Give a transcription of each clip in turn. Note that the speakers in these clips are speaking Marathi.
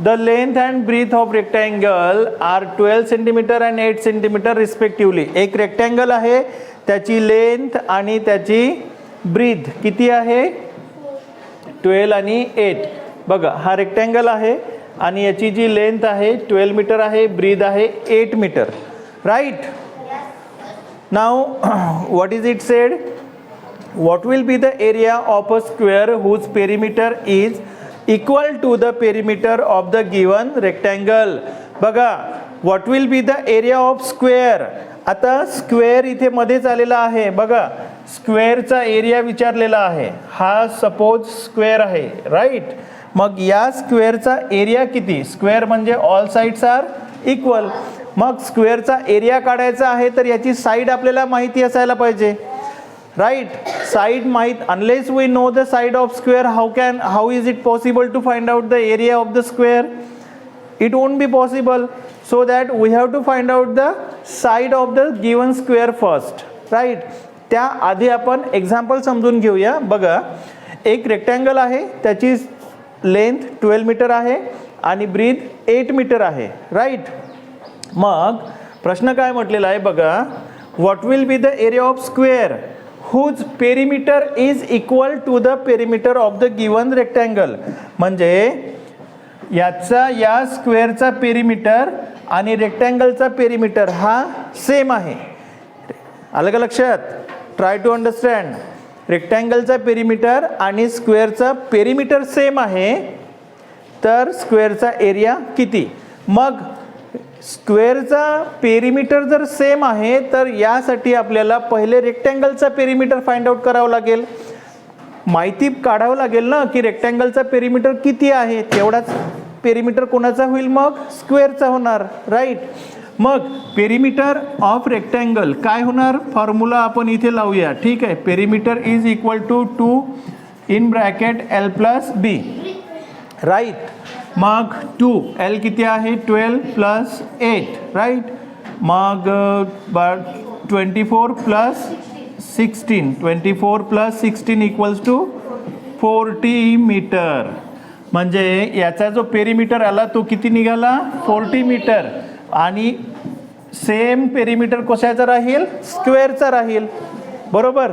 The length and breadth of rectangle are twelve centimetre and eight centimetre respectively एक रेक्टँगल आहे त्याची लेंथ आणि त्याची ब्रीथ किती आहे? ट्वेल्व आणि एट बघा हा रेक्टँगल आहे आणि याची जी लेंथ आहे ट्वेल्व मीटर आहे ब्रीद आहे eight metre right now what is it said what will be the area of a square whose perimeter is equal to the perimeter of the given rectangle बघा what will be the area of square आता स्क्वेअर इथे मध्येच आलेला आहे. बघा स्क्वेअरचा एरिया विचारलेला आहे. हा सपोज स्क्वेअर आहे राईट मग या स्क्वेअरचा एरिया किती? स्क्वेअर म्हणजे ऑल साईड्स आर इक्वल मग स्क्वेअरचा एरिया काढायचा आहे तर याची साईड आपल्याला माहिती असायला पाहिजे. राईट side माहीत unless we know the side of square how can how is it possible to find out the area of the square it won't be possible. So that we have to find out the side of the given square first. Right. त्या आधी आपण एक्झाम्पल समजून घेऊया. बघा. एक रेक्टँगल आहे. त्याची लेंथ ट्वेल्व मीटर आहे आणि ब्रीथ एट मीटर आहे. राईट मग प्रश्न काय म्हटलेला आहे? बघा. What will be the area of square whose perimeter is equal to the perimeter of the given rectangle म्हणजे याचा या स्क्वेअरचा पेरिमीटर आणि रेक्टँगलचा पेरिमीटर हा सेम आहे. आलं का लक्षात? ट्राय टू अंडरस्टँड रेक्टँगलचा पेरिमीटर आणि स्क्वेअरचा पेरिमीटर सेम आहे. तर स्क्वेअरचा एरिया किती? मग स्क्वेअरचा पेरिमीटर जर सेम आहे तर यासाठी आपल्याला पहिले रेक्टँगलचा पेरिमीटर फाइंड आउट करावं लागेल. माहिती काढावं लागेल ना की रेक्टँगलचा पेरिमीटर किती आहे? तेवढाच पेरिमीटर कोणाचा होईल मग? स्क्वेअरचा होणार राईट मग पेरिमीटर ऑफ रेक्टँगल काय होणार? फॉर्म्युला आपण इथे लावूया ठीक आहे? Perimeter is equal to two in bracket L plus B right मग टू. एल किती आहे? ट्वेल्व प्लस एट राईट मग twenty four plus sixteen. Twenty four plus sixteen equals to forty metre. म्हणजे याचा जो पेरीमीटर आला तो किती निघाला? Forty metre. आणि सेम पेरीमीटर कशाचा राहील? स्क्वेअरचा राहील. बरोबर?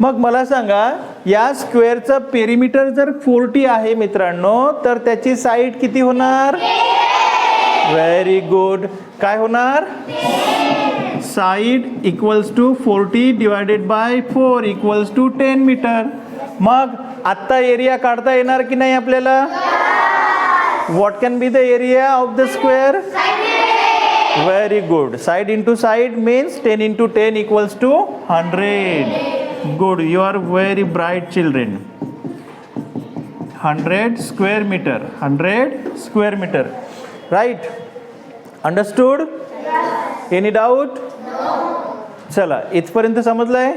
मग मला सांगा या स्क्वेअरचं पेरीमीटर जर फोर्टी आहे मित्रांनो तर त्याची साईड किती होणार? व्हेरी गुड काय होणार? Side equals to forty divided by four equals to ten metre मग आत्ता एरिया काढता येणार की नाही आपल्याला? What can be the area of the square very good side into side means ten into ten equals to hundred good you are very bright children hundred square metre hundred square metre right understood any doubt चला इथपर्यंत समजलं आहे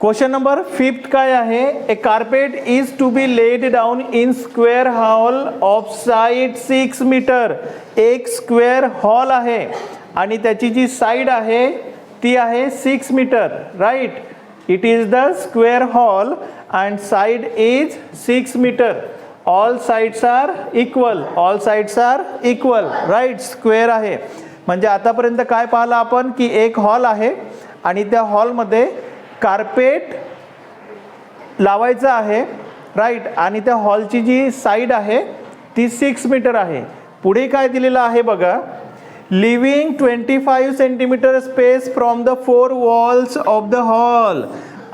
क्वेश्चन नंबर फिफ्थ काय आहे? A carpet is to be laid down in square hall of side six metre एक स्क्वेअर हॉल आहे. आणि त्याची जी साईड आहे ती आहे six metre right it is the square hall and side is six metre all sides are equal all sides are equal right square आहे. म्हणजे आतापर्यंत काय पाहिलं आपण? की एक हॉल आहे आणि त्या हॉलमध्ये कार्पेट लावायचं आहे राईट आणि त्या हॉलची जी साईड आहे ती सिक्स मीटर आहे. पुढे काय दिलेलं आहे बघा? Leaving twenty five centimetre space from the four walls of the hall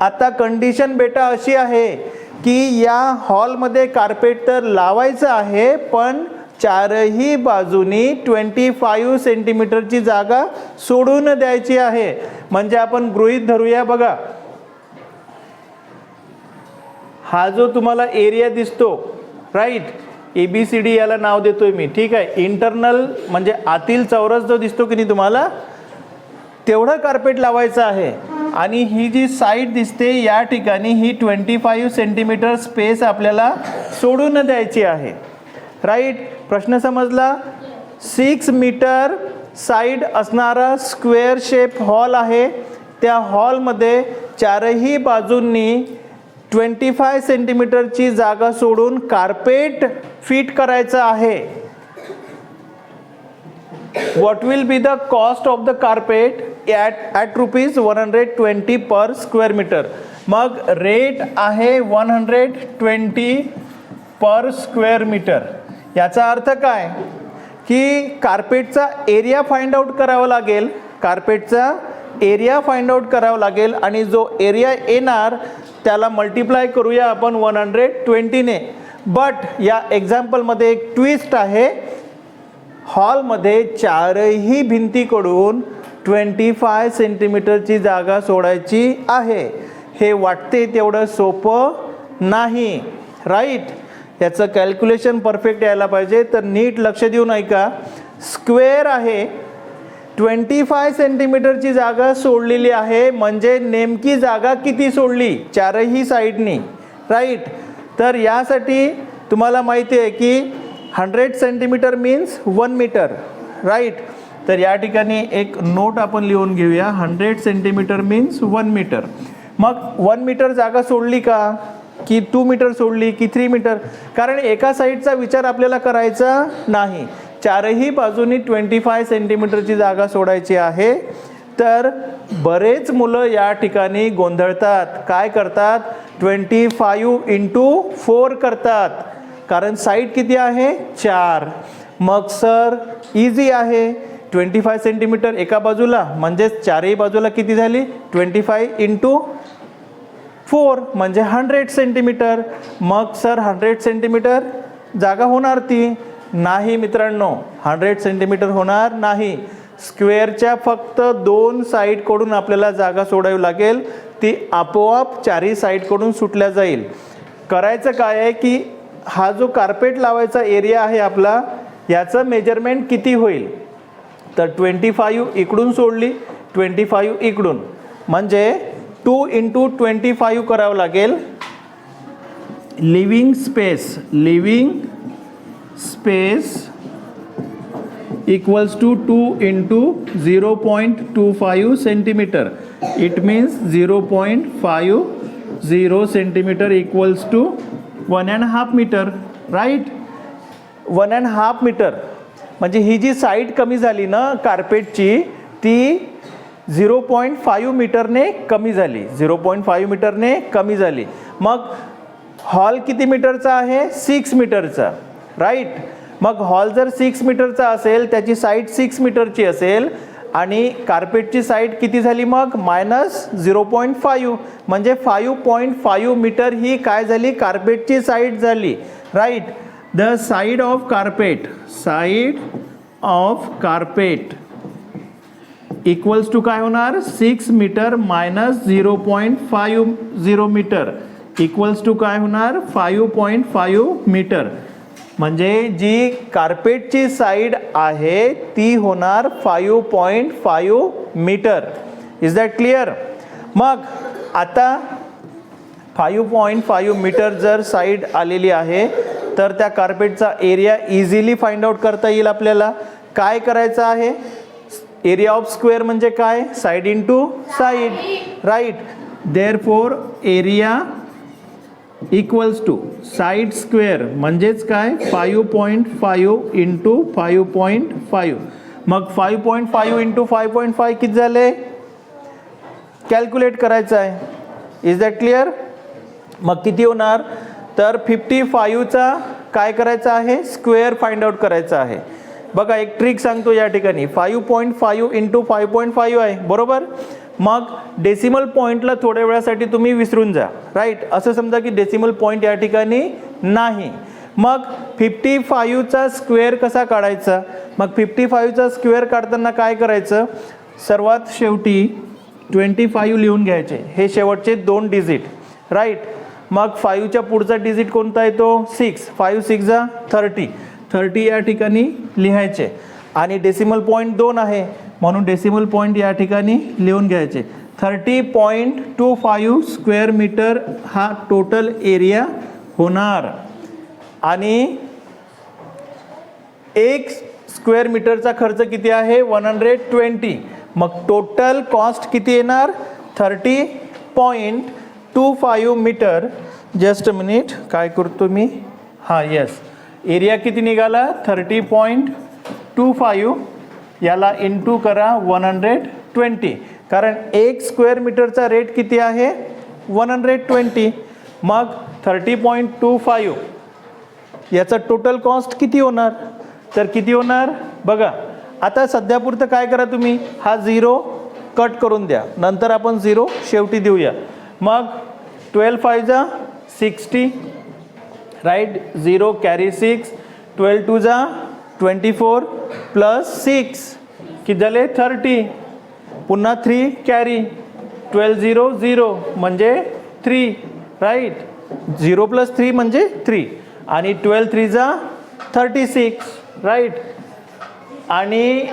आता कंडिशन बेटा अशी आहे की या हॉलमध्ये कार्पेट तर लावायचं आहे पण चारही बाजूनी ट्वेंटी फाईव्ह सेंटीमीटरची जागा सोडून द्यायची आहे. म्हणजे आपण गृहीत धरूया बघा. हा जो तुम्हाला एरिया दिसतो right A B C D याला नाव देतोय मी. ठीक आहे? इंटरनल म्हणजे आतील चौरस जो दिसतो की नाही तुम्हाला तेवढं कार्पेट लावायचं आहे. आणि ही जी साईड दिसते या ठिकाणी ही ट्वेंटी फाईव्ह सेंटीमीटर स्पेस आपल्याला सोडून द्यायची आहे. राईट प्रश्न समजला? सिक्स मीटर साईड असणारा स्क्वेअर शेप हॉल आहे. त्या हॉलमध्ये चारही बाजूंनी ट्वेंटी फाय सेंटीमीटरची जागा सोडून कार्पेट फिट करायचं आहे. What will be the cost of the carpet at at rupees one hundred twenty per square metre मग रेट आहे 120 पर स्क्वेअर मीटर याचा अर्थ काय? की कार्पेटचा एरिया फाइंड आउट करावा लागेल. कार्पेटचा एरिया फाइंड आउट करावा लागेल आणि जो एरिया येणार त्याला मल्टिप्लाय करूया आपण वन हंड्रेड ट्वेंटीने बट या एक्झाम्पलमध्ये एक ट्विस्ट आहे. हॉलमध्ये चारही भिंतीकडून ट्वेंटी फाय सेंटीमीटरची जागा सोडायची आहे. हे वाटते तेवढं सोपं नाही. राईट याचं कॅल्क्युलेशन परफेक्ट यायला पाहिजे. तर नीट लक्ष देऊन ऐका. स्क्वेअर आहे. ट्वेंटी फाय सेंटीमीटरची जागा सोडलेली आहे. म्हणजे नेमकी जागा किती सोडली? चारही साईडनी. राईट? तर यासाठी तुम्हाला माहिती आहे की hundred centimetre means one metre. Right? तर या ठिकाणी एक नोट आपण लिहून घेऊया. Hundred centimetre means one metre. मग वन मीटर जागा सोडली का? की टू मीटर सोडली? की थ्री मीटर? कारण एका साईडचा विचार आपल्याला करायचा नाही. चारही बाजूनी ट्वेंटी फाय सेंटीमीटरची जागा सोडायची आहे. तर बरेच मुलं या ठिकाणी गोंधळतात. काय करतात? ट्वेंटी फायू इंटू फोर करतात. कारण साईड किती आहे? चार. मग सर इझी आहे. ट्वेंटी फाय सेंटीमीटर एका बाजूला म्हणजेच चारही बाजूला किती झाली? ट्वेंटी फाय इंटू फोर म्हणजे हंड्रेड सेंटीमीटर. मग सर हंड्रेड सेंटीमीटर जागा होणार ती. नाही मित्रांनो हंड्रेड सेंटीमीटर होणार नाही. स्क्वेअरच्या फक्त दोन साईडकडून आपल्याला जागा सोडावी लागेल. ती आपोआप चारही साईडकडून सुटल्या जाईल. करायचं काय आहे की हा जो कार्पेट लावायचा एरिया आहे आपला याचं मेजरमेंट किती होईल? तर ट्वेंटी फाईव्ह इकडून सोडली ट्वेंटी फाईव्ह इकडून. म्हणजे टू इंटू ट्वेंटी फाईव्ह करावं लागेल. Leaving space leaving space equals to 2 into 0.25 centimeter. It means 0.50 centimeter equals to point and zero half meter right? One and half metre म्हणजे ही जी साईड कमी झाली ना कार्पेटची ती झिरो पॉईंट फाईव्ह मीटरने कमी झाली. झिरो पॉईंट फाईव्ह मीटरने कमी झाली. मग हॉल किती मीटरचा आहे? सिक्स मीटरचा राईट मग हॉल जर सिक्स मीटरचा असेल त्याची साईट सिक्स मीटरची असेल आणि कार्पेटची साईट किती झाली मग? मायनस झिरो पॉईंट फायू म्हणजे फाईव्ह पॉईंट फायू मीटर ही काय झाली? कार्पेटची साईड झाली. Right the side of carpet side of carpet equals to काय होणार? Six metre minus zero point five zero metre equals to काय होणार? फायू पॉईंट फायू मीटर म्हणजे जी कार्पेटची साईड आहे ती होणार five point five metre is that clear मग आता फाईव्ह पॉईंट फाईव्ह मीटर जर साईड आलेली आहे तर त्या कार्पेटचा एरिया इझिली फाइंड आउट करता येईल आपल्याला. काय करायचं आहे? एरिया ऑफ स्क्वेअर म्हणजे काय? Side into side right there four area equals to side square म्हणजेच काय? Five point five into five point five मग five point five into five point five किती झाले? कॅल्क्युलेट करायचं आहे. इज दॅट क्लिअर मग किती होणार? तर फिफ्टी फाईव्हचा काय करायचं आहे? स्क्वेअर फाइंड आउट करायचा आहे. बघा एक ट्रिक सांगतो या ठिकाणी. Five point five into five point five आहे. बरोबर? मग डेसिमल पॉईंटला थोड्या वेळासाठी तुम्ही विसरून जा. राईट असं समजा की डेसिमल पॉईंट या ठिकाणी नाही. मग फिफ्टी फाईव्हचा स्क्वेअर कसा काढायचा? मग फिफ्टी फाईव्हचा स्क्वेअर काढताना काय करायचं? सर्वात शेवटी ट्वेंटी फाईव्ह लिहून घ्यायचे. हे शेवटचे दोन डिजिट राईट मग फाईव्हच्या पुढचा डिजिट कोणता येतो? सिक्स फाईव्ह सिक्स जा थर्टी थर्टी या ठिकाणी लिहायचे. आणि डेसिमल पॉईंट दोन आहे. म्हणून डेसिमल पॉईंट या ठिकाणी लिहून घ्यायचे. Thirty point two five square metre हा टोटल एरिया होणार. आणि एक स्क्वेअर मीटरचा खर्च किती आहे? वन हंड्रेड ट्वेंटी मग टोटल कॉस्ट किती येणार? Thirty point two five metre just a minute काय करतो मी? हां येस एरिया किती निघाला? थर्टी पॉईंट टू फाईव्ह याला इंटू करा वन हंड्रेड ट्वेंटी कारण एक स्क्वेअर मीटरचा रेट किती आहे? वन हंड्रेड ट्वेंटी मग थर्टी पॉईंट टू फाईव्ह याचा टोटल कॉस्ट किती होणार? तर किती होणार? बघा आता सध्यापुरतं काय करा तुम्ही? हा झिरो कट करून द्या. नंतर आपण झिरो शेवटी देऊया. मग ट्वेल्व फाय जा sixty right zero carry six twelve two जा ट्वेंटी फोर प्लस सिक्स किती झाले थर्टी? पुन्हा three carry twelve zero zero म्हणजे three right zero plus three म्हणजे थ्री आणि ट्वेल्व थ्री जा थर्टी सिक्स राईट आणि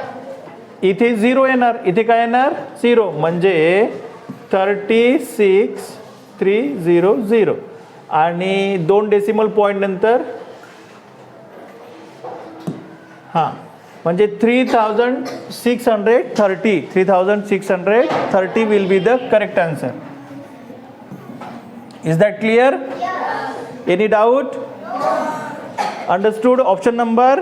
इथे झिरो येणार. इथे काय येणार? झिरो म्हणजे thirty six three zero zero आणि दोन डेसिमल पॉईंट नंतर हां. म्हणजे three thousand six hundred thirty three thousand six hundred thirty will be the correct answer is that clear any doubt understood option number